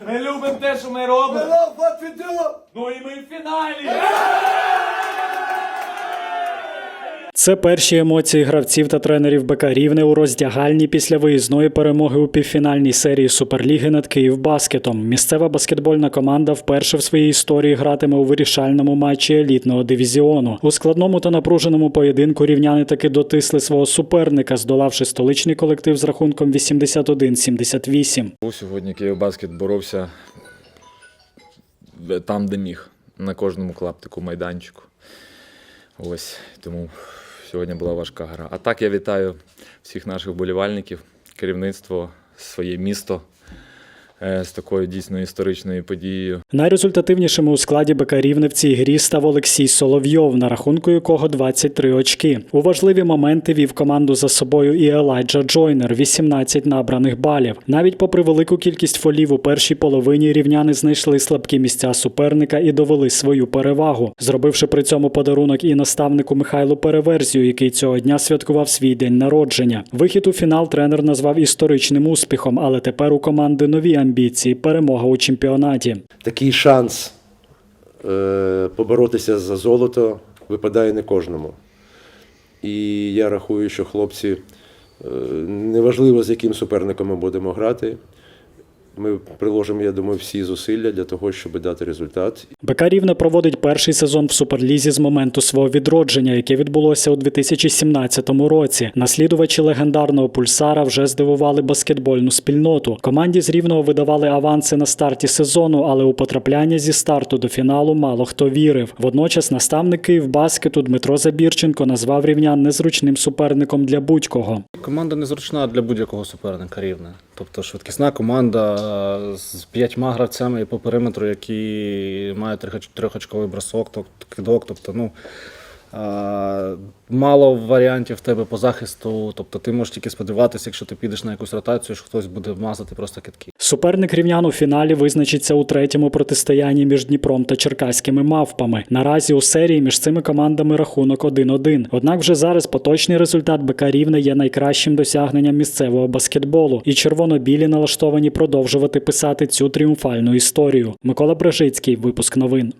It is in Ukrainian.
Ми любимо те, що ми робимо. Ну і ми в фіналі. Це перші емоції гравців та тренерів БК Рівне у роздягальні після виїзної перемоги у півфінальній серії Суперліги над Київбаскетом. Місцева баскетбольна команда вперше в своїй історії гратиме у вирішальному матчі елітного дивізіону. У складному та напруженому поєдинку рівняни таки дотисли свого суперника, здолавши столичний колектив з рахунком 81-78. Сьогодні Київбаскет боровся там, де міг, на кожному клаптику майданчику. Ось тому сьогодні була важка гра. А так я вітаю всіх наших вболівальників, керівництво, своє місто з такою дійсно історичною подією. Найрезультативнішим у складі БК Рівне в цій грі став Олексій Соловйов, на рахунку якого 23 очки. У важливі моменти вів команду за собою і Елайджа Джойнер 18 набраних балів. Навіть попри велику кількість фолів у першій половині рівняни знайшли слабкі місця суперника і довели свою перевагу, зробивши при цьому подарунок і наставнику Михайлу Переверзію, який цього дня святкував свій день народження. Вихід у фінал тренер назвав історичним успіхом, але тепер у команди нові амбіції перемога у чемпіонаті. Такий шанс е, поборотися за золото випадає не кожному. І я рахую, що хлопці, е, неважливо з яким суперником ми будемо грати, ми приложимо, я думаю, всі зусилля для того, щоб дати результат. БК Рівне проводить перший сезон в Суперлізі з моменту свого відродження, яке відбулося у 2017 році. Наслідувачі легендарного пульсара вже здивували баскетбольну спільноту. Команді з Рівного видавали аванси на старті сезону, але у потрапляння зі старту до фіналу мало хто вірив. Водночас наставник Київбаскету Дмитро Забірченко назвав рівнян незручним суперником для будь-кого. Команда незручна для будь-якого суперника рівне. Тобто швидкісна команда з п'ятьма гравцями по периметру, які мають трьохочковий бросок, тобто кидок. Тобто, ну, мало варіантів в тебе по захисту. Тобто ти можеш тільки сподіватися, якщо ти підеш на якусь ротацію, що хтось буде мазати просто китки. Суперник рівнян у фіналі визначиться у третьому протистоянні між Дніпром та черкаськими мавпами. Наразі у серії між цими командами рахунок 1-1. Однак вже зараз поточний результат БК Рівне є найкращим досягненням місцевого баскетболу, і червоно-білі налаштовані продовжувати писати цю тріумфальну історію. Микола Брежицький, випуск новин.